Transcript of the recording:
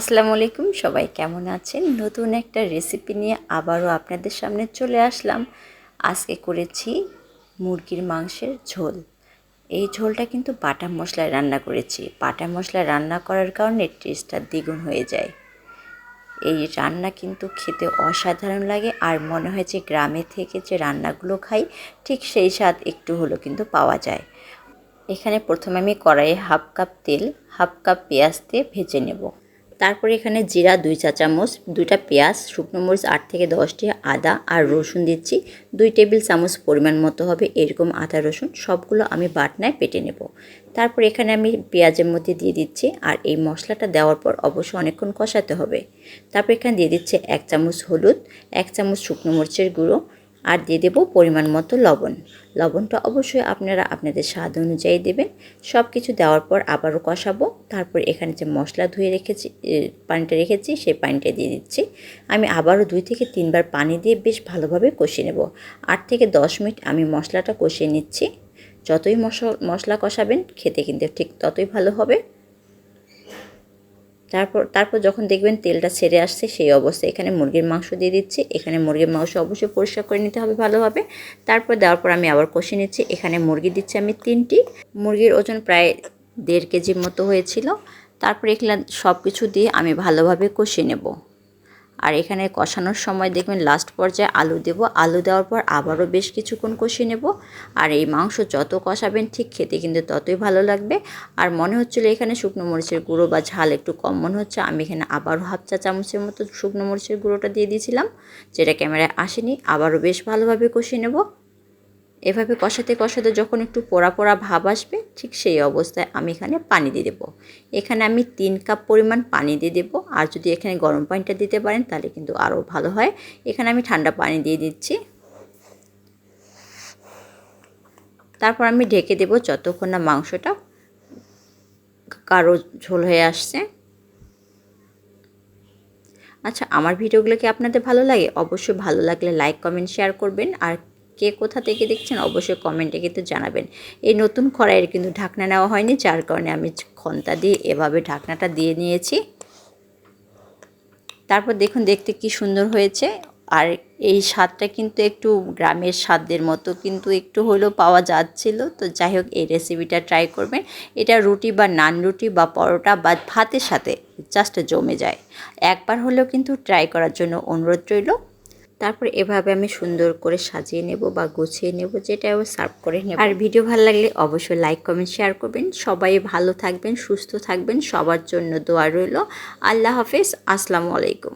আসসালামু আলাইকুম। সবাই কেমন আছেন? নতুন একটা রেসিপি নিয়ে আবারও আপনাদের সামনে চলে আসলাম। আজকে করেছি মুরগির মাংসের ঝোল। এই ঝোলটা কিন্তু বাটা মশলায় রান্না করেছি। বাটা মশলায় রান্না করার কারণে টেস্টটা দ্বিগুণ হয়ে যায়। এই রান্না কিন্তু খেতে অসাধারণ লাগে আর মনে হয় যে গ্রামে থেকে যে রান্নাগুলো খাই, ঠিক সেই স্বাদ একটু হলেও কিন্তু পাওয়া যায়। এখানে প্রথমে আমি কড়াইয়ে হাফ কাপ তেল, হাফ কাপ পেঁয়াজ দিয়ে ভেজে নেব। তারপরে এখানে জিরা দুই চা চামচ, দুইটা পেঁয়াজ, শুকনো মরিচ আট থেকে দশটি আদা আর রসুন দিচ্ছি। দুই টেবিল চামচ পরিমাণ মতো হবে এরকম আদা, রসুন, সবগুলো আমি বাটনায় পেটে নেব। তারপর এখানে আমি পেঁয়াজের মধ্যে দিয়ে দিচ্ছি আর এই মশলাটা দেওয়ার পর অবশ্যই অনেকক্ষণ কষাতে হবে। তারপর এখানে দিয়ে দিচ্ছে এক চামচ হলুদ, এক চামচ শুকনো মরিচের গুঁড়ো আর দিয়ে দেবো পরিমাণ মতো লবণ। লবণটা অবশ্যই আপনারা আপনাদের স্বাদ অনুযায়ী দেবেন। সব কিছু দেওয়ার পর আবারও কষাবো। তারপর এখানে যে মশলা ধুয়ে রেখেছি পানিটা রেখেছি, সেই পানিটা দিয়ে দিচ্ছি। আমি আবারও দুই থেকে তিনবার পানি দিয়ে বেশ ভালোভাবে কষিয়ে নেব। আট থেকে দশ মিনিট আমি মশলাটা কষিয়ে নিচ্ছি। যতই মশলা কষাবেন, খেতে কিন্তু ঠিক ততই ভালো হবে। তারপর তারপর যখন দেখবেন তেলটা ছেড়ে আসছে, সেই অবস্থায় এখানে মুরগির মাংস দিয়ে দিচ্ছি। এখানে মুরগির মাংস অবশ্যই পরিষ্কার করে নিতে হবে ভালোভাবে। তারপর দেওয়ার পর আমি আবার কষে নিচ্ছি। এখানে মুরগি দিচ্ছি আমি তিনটি। মুরগির ওজন প্রায় দেড় কেজির মতো হয়েছিল। তারপর এখানে সব কিছু দিয়ে আমি ভালোভাবে কষিয়ে নেব। আর এখানে কষানোর সময় দেখবেন লাস্ট পর্যায়ে আলু দেব। আলু দেওয়ার পর আবারও বেশ কিছুক্ষণ কষিয়ে নেব। আর এই মাংস যত কষাবেন ঠিক খেতে কিন্তু ততই ভালো লাগবে। আর মনে হচ্ছিল এখানে শুকনো মরিচের গুঁড়ো বা ঝাল একটু কম মনে হচ্ছে। আমি এখানে আবারও হাফ চা চামচের মতো শুকনো মরিচের গুঁড়োটা দিয়ে দিয়েছিলাম, যেটা ক্যামেরায় আসেনি। আবারও বেশ ভালোভাবে কষিয়ে নেব। এভাবে কষাতে কষাতে যখন একটু পোড়া পোড়া ভাব আসবে ঠিক সেই অবস্থায় আমি এখানে পানি দিয়ে দেবো। এখানে আমি তিন কাপ পরিমাণ পানি দিয়ে দেবো। আর যদি এখানে গরম পানিটা দিতে পারেন, তাহলে কিন্তু আরও ভালো হয়। এখানে আমি ঠান্ডা পানি দিয়ে দিচ্ছি। তারপর আমি ঢেকে দেবো যতক্ষণ না মাংসটা কারও ঝোল হয়ে আসছে। আচ্ছা আমার ভিডিওগুলো কি আপনাদের ভালো লাগে? অবশ্যই ভালো লাগলে লাইক, কমেন্ট, শেয়ার করবেন। আর কে কোথা থেকে দেখছেন অবশ্যই কমেন্টে কিন্তু জানাবেন। এই নতুন কড়াইয়ের কিন্তু ঢাকনা নেওয়া হয়নি, যার কারণে আমি খন্তা দিয়ে এভাবে ঢাকনাটা দিয়ে নিয়েছি। তারপর দেখুন, দেখতে কি সুন্দর হয়েছে। আর এই স্বাদটা কিন্তু একটু গ্রামের স্বাদের মতো কিন্তু একটু হলেও পাওয়া যাচ্ছিল। তো যাই হোক, এই রেসিপিটা ট্রাই করবেন। এটা রুটি বা নান রুটি বা পরোটা বা ভাতের সাথে জাস্ট জমে যায়। একবার হলেও কিন্তু ট্রাই করার জন্য অনুরোধ রইল। তারপর এভাবে আমি সুন্দর করে সাজিয়ে নেব বা গুছিয়ে নেব, যেটা সার্ভ করে নেব। আর ভিডিও ভালো লাগলে অবশ্যই লাইক কমেন্ট শেয়ার করবেন। সবাই ভালো থাকবেন, সুস্থ থাকবেন। সবার জন্য দোয়া রইল। আল্লাহ হাফেজ। আসসালামু আলাইকুম।